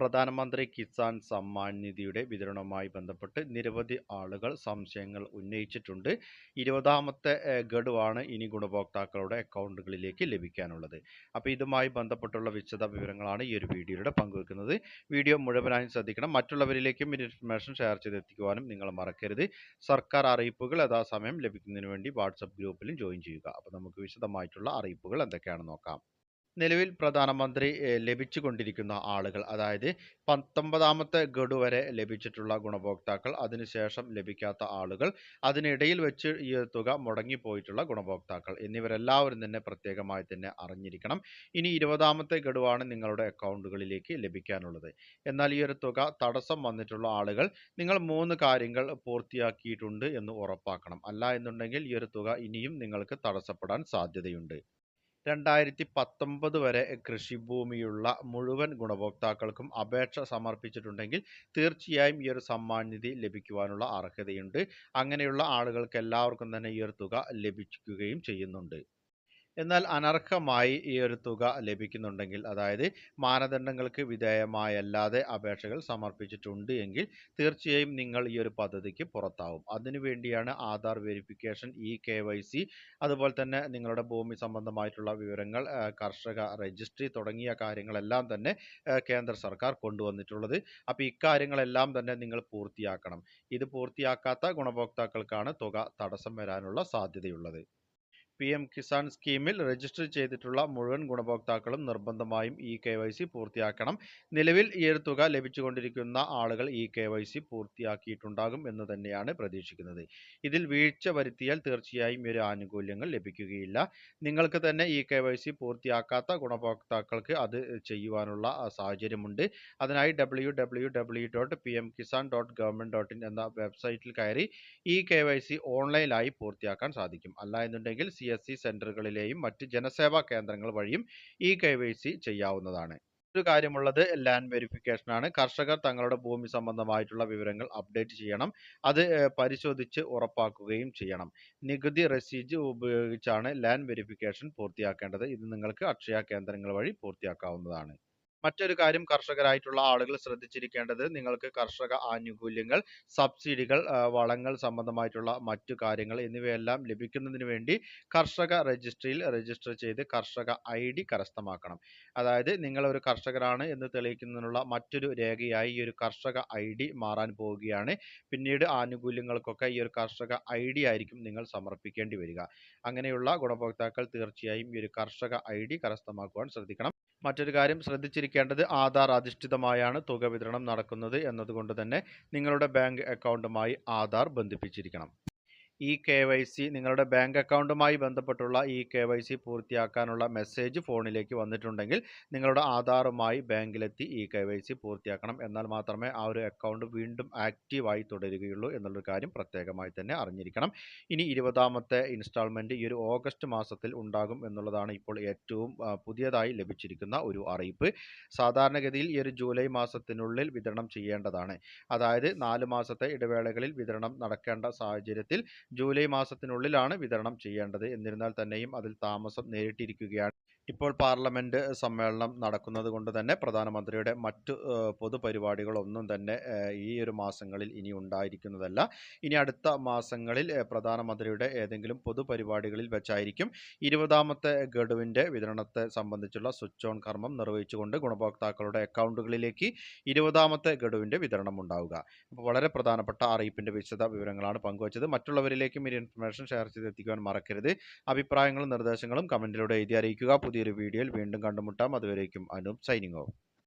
പ്രധാനമന്ത്രി കിസാൻ സമ്മാൻ നിധിയുടെ വിതരണവുമായി ബന്ധപ്പെട്ട് നിരവധി ആളുകൾ സംശയങ്ങൾ ഉന്നയിച്ചിട്ടുണ്ട്. ഇരുപതാമത്തെ ഗഡുവാണ് ഇനി ഗുണഭോക്താക്കളുടെ അക്കൗണ്ടുകളിലേക്ക് ലഭിക്കാനുള്ളത്. അപ്പോൾ ഇതുമായി ബന്ധപ്പെട്ടുള്ള വിശദ വിവരങ്ങളാണ് ഈ ഒരു വീഡിയോയുടെ പങ്കുവെക്കുന്നത്. വീഡിയോ മുഴുവനായും ശ്രദ്ധിക്കണം. മറ്റുള്ളവരിലേക്കും ഇൻഫർമേഷൻ ഷെയർ ചെയ്തെത്തിക്കുവാനും നിങ്ങൾ മറക്കരുത്. സർക്കാർ അറിയിപ്പുകൾ യഥാസമയം ലഭിക്കുന്നതിന് വേണ്ടി വാട്സപ്പ് ഗ്രൂപ്പിലും ജോയിൻ ചെയ്യുക. അപ്പോൾ നമുക്ക് വിശദമായിട്ടുള്ള അറിയിപ്പുകൾ എന്തൊക്കെയാണെന്ന് നോക്കാം. നിലവിൽ പ്രധാനമന്ത്രി ലഭിച്ചുകൊണ്ടിരിക്കുന്ന ആളുകൾ. അതായത് പത്തൊമ്പതാമത്തെ ഗഡു വരെ ലഭിച്ചിട്ടുള്ള ഗുണഭോക്താക്കൾ അതിനുശേഷം ലഭിക്കാത്ത ആളുകൾ അതിനിടയിൽ വെച്ച് ഈ തുക മുടങ്ങിപ്പോയിട്ടുള്ള ഗുണഭോക്താക്കൾ എന്നിവരെല്ലാവരും തന്നെ പ്രത്യേകമായി തന്നെ അറിഞ്ഞിരിക്കണം. ഇനി ഇരുപതാമത്തെ ഗഡുവാണ് നിങ്ങളുടെ അക്കൗണ്ടുകളിലേക്ക് ലഭിക്കാനുള്ളത്. എന്നാൽ ഈ ഒരു തുക തടസ്സം വന്നിട്ടുള്ള ആളുകൾ നിങ്ങൾ മൂന്ന് കാര്യങ്ങൾ പൂർത്തിയാക്കിയിട്ടുണ്ട് എന്ന് ഉറപ്പാക്കണം. അല്ല എന്നുണ്ടെങ്കിൽ ഈ ഒരു തുക ഇനിയും നിങ്ങൾക്ക് തടസ്സപ്പെടാൻ സാധ്യതയുണ്ട്. രണ്ടായിരത്തി പത്തൊമ്പത് വരെ കൃഷിഭൂമിയുള്ള മുഴുവൻ ഗുണഭോക്താക്കൾക്കും അപേക്ഷ സമർപ്പിച്ചിട്ടുണ്ടെങ്കിൽ തീർച്ചയായും ഈ ഒരു സമ്മാൻ നിധി ലഭിക്കുവാനുള്ള അർഹതയുണ്ട്. അങ്ങനെയുള്ള ആളുകൾക്ക് എല്ലാവർക്കും തന്നെ ഈ ഒരു തുക ലഭിക്കുകയും ചെയ്യുന്നുണ്ട്. എന്നാൽ അനർഹമായി ഈ ഒരു തുക ലഭിക്കുന്നുണ്ടെങ്കിൽ അതായത് മാനദണ്ഡങ്ങൾക്ക് വിധേയമായല്ലാതെ അപേക്ഷകൾ സമർപ്പിച്ചിട്ടുണ്ട് എങ്കിൽ തീർച്ചയായും നിങ്ങൾ ഈ ഒരു പദ്ധതിക്ക് പുറത്താവും. അതിനുവേണ്ടിയാണ് ആധാർ വെരിഫിക്കേഷൻ ഇ കെ അതുപോലെ തന്നെ നിങ്ങളുടെ ഭൂമി സംബന്ധമായിട്ടുള്ള വിവരങ്ങൾ കർഷക രജിസ്ട്രി തുടങ്ങിയ കാര്യങ്ങളെല്ലാം തന്നെ കേന്ദ്ര സർക്കാർ കൊണ്ടുവന്നിട്ടുള്ളത്. അപ്പോൾ ഇക്കാര്യങ്ങളെല്ലാം തന്നെ നിങ്ങൾ പൂർത്തിയാക്കണം. ഇത് പൂർത്തിയാക്കാത്ത ഗുണഭോക്താക്കൾക്കാണ് തുക തടസ്സം വരാനുള്ള സാധ്യതയുള്ളത്. പി എം കിസാൻ സ്കീമിൽ രജിസ്റ്റർ ചെയ്തിട്ടുള്ള മുഴുവൻ ഗുണഭോക്താക്കളും നിർബന്ധമായും ഇ കെ വൈ സി പൂർത്തിയാക്കണം. നിലവിൽ ഈ ഒരു തുക ലഭിച്ചുകൊണ്ടിരിക്കുന്ന ആളുകൾ ഇ കെ വൈ സി പൂർത്തിയാക്കിയിട്ടുണ്ടാകും എന്ന് തന്നെയാണ് പ്രതീക്ഷിക്കുന്നത്. ഇതിൽ വീഴ്ച വരുത്തിയാൽ തീർച്ചയായും ഒരു ആനുകൂല്യങ്ങൾ ലഭിക്കുകയില്ല. നിങ്ങൾക്ക് തന്നെ ഇ കെ വൈ സി പൂർത്തിയാക്കാത്ത ഗുണഭോക്താക്കൾക്ക് അത് ചെയ്യുവാനുള്ള സാഹചര്യമുണ്ട്. അതിനായി W W W dot P M Kisan dot government dot in എന്ന വെബ്സൈറ്റിൽ കയറി ഇ കെ വൈ സി ഓൺലൈനായി പൂർത്തിയാക്കാൻ സാധിക്കും. അല്ല എന്നുണ്ടെങ്കിൽ സി എസ് സി സെന്ററുകളിലെയും മറ്റ് ജനസേവാ കേന്ദ്രങ്ങൾ വഴിയും ഇ കെ വൈ സി ചെയ്യാവുന്നതാണ്. ഒരു കാര്യമുള്ളത് ലാൻഡ് വെരിഫിക്കേഷൻ ആണ് കർഷകർ തങ്ങളുടെ ഭൂമി സംബന്ധമായിട്ടുള്ള വിവരങ്ങൾ അപ്ഡേറ്റ് ചെയ്യണം. അത് പരിശോധിച്ച് ഉറപ്പാക്കുകയും ചെയ്യണം. നികുതി റെസീജ് ഉപയോഗിച്ചാണ് ലാൻഡ് വെരിഫിക്കേഷൻ പൂർത്തിയാക്കേണ്ടത്. ഇത് നിങ്ങൾക്ക് അക്ഷയ കേന്ദ്രങ്ങൾ വഴി പൂർത്തിയാക്കാവുന്നതാണ്. മറ്റൊരു കാര്യം കർഷകരായിട്ടുള്ള ആളുകൾ ശ്രദ്ധിച്ചിരിക്കേണ്ടത് നിങ്ങൾക്ക് കർഷക ആനുകൂല്യങ്ങൾ സബ്സിഡികൾ വളങ്ങൾ സംബന്ധമായിട്ടുള്ള മറ്റു കാര്യങ്ങൾ എന്നിവയെല്ലാം ലഭിക്കുന്നതിന് വേണ്ടി കർഷക രജിസ്ട്രിയിൽ രജിസ്റ്റർ ചെയ്ത് കർഷക ഐ ഡി കരസ്ഥമാക്കണം. അതായത് നിങ്ങൾ ഒരു കർഷകരാണ് എന്ന് തെളിയിക്കുന്നതിനുള്ള മറ്റൊരു രേഖയായി ഈ ഒരു കർഷക ഐ ഡി മാറാൻ പോവുകയാണ്. പിന്നീട് ആനുകൂല്യങ്ങൾക്കൊക്കെ ഈ ഒരു കർഷക ഐ ഡി ആയിരിക്കും നിങ്ങൾ സമർപ്പിക്കേണ്ടി വരിക. അങ്ങനെയുള്ള ഗുണഭോക്താക്കൾ തീർച്ചയായും ഈ ഒരു കർഷക ഐ ഡി കരസ്ഥമാക്കുവാൻ ശ്രദ്ധിക്കണം. മറ്റൊരു കാര്യം ശ്രദ്ധിച്ചിരിക്കേണ്ടത് ആധാർ അധിഷ്ഠിതമായാണ് തുക വിതരണം നടക്കുന്നത് എന്നതുകൊണ്ട് തന്നെ നിങ്ങളുടെ ബാങ്ക് അക്കൗണ്ടുമായി ആധാർ ബന്ധിപ്പിച്ചിരിക്കണം. ഈ കെ വൈ സി നിങ്ങളുടെ ബാങ്ക് അക്കൗണ്ടുമായി ബന്ധപ്പെട്ടുള്ള ഇ കെ വൈ സി പൂർത്തിയാക്കാനുള്ള മെസ്സേജ് ഫോണിലേക്ക് വന്നിട്ടുണ്ടെങ്കിൽ നിങ്ങളുടെ ആധാറുമായി ബാങ്കിലെത്തി ഇ കെ വൈ സി പൂർത്തിയാക്കണം. എന്നാൽ മാത്രമേ ആ ഒരു അക്കൗണ്ട് വീണ്ടും ആക്റ്റീവായി തുടരുകയുള്ളൂ എന്നുള്ളൊരു കാര്യം പ്രത്യേകമായി തന്നെ അറിഞ്ഞിരിക്കണം. ഇനി ഇരുപതാമത്തെ ഇൻസ്റ്റാൾമെന്റ് ഈ ഒരു ഓഗസ്റ്റ് മാസത്തിൽ ഉണ്ടാകും എന്നുള്ളതാണ് ഇപ്പോൾ ഏറ്റവും പുതിയതായി ലഭിച്ചിരിക്കുന്ന ഒരു അറിയിപ്പ്. സാധാരണഗതിയിൽ ഈ ഒരു ജൂലൈ മാസത്തിനുള്ളിൽ വിതരണം ചെയ്യേണ്ടതാണ്. അതായത് നാല് മാസത്തെ ഇടവേളകളിൽ വിതരണം നടക്കേണ്ട സാഹചര്യത്തിൽ ജൂലൈ മാസത്തിനുള്ളിലാണ് വിതരണം ചെയ്യേണ്ടത്. എന്നിരുന്നാൽ തന്നെയും അതിൽ താമസം നേരിട്ടിരിക്കുകയാണ്. ഇപ്പോൾ പാർലമെന്റ് സമ്മേളനം നടക്കുന്നത് കൊണ്ട് തന്നെ പ്രധാനമന്ത്രിയുടെ മറ്റു പൊതുപരിപാടികളൊന്നും തന്നെ ഈ ഒരു മാസങ്ങളിൽ ഇനി ഉണ്ടായിരിക്കുന്നതല്ല. ഇനി അടുത്ത മാസങ്ങളിൽ പ്രധാനമന്ത്രിയുടെ ഏതെങ്കിലും പൊതുപരിപാടികളിൽ വെച്ചായിരിക്കും ഇരുപതാമത്തെ ഗഡുവിന്റെ വിതരണത്തെ സംബന്ധിച്ചുള്ള സ്വിച്ച് ഓൺ കർമ്മം നിർവഹിച്ചുകൊണ്ട് ഗുണഭോക്താക്കളുടെ അക്കൗണ്ടുകളിലേക്ക് ഇരുപതാമത്തെ ഗഡുവിന്റെ വിതരണം ഉണ്ടാവുക. അപ്പോൾ വളരെ പ്രധാനപ്പെട്ട അറിയിപ്പിന്റെ വിശദ വിവരങ്ങളാണ് പങ്കുവച്ചത് മറ്റുള്ളവരിലേക്കും ഈ ഇൻഫർമേഷൻ ഷെയർ ചെയ്തെത്തിക്കുവാൻ മറക്കരുത്. അഭിപ്രായങ്ങളും നിർദ്ദേശങ്ങളും കമന്റിലൂടെ എഴുതി അറിയിക്കുക. പുതിയൊരു വീഡിയോയിൽ വീണ്ടും കണ്ടുമുട്ടാം. അതുവരേക്കും അനൂപ് സൈനിങ് ഓഫ്.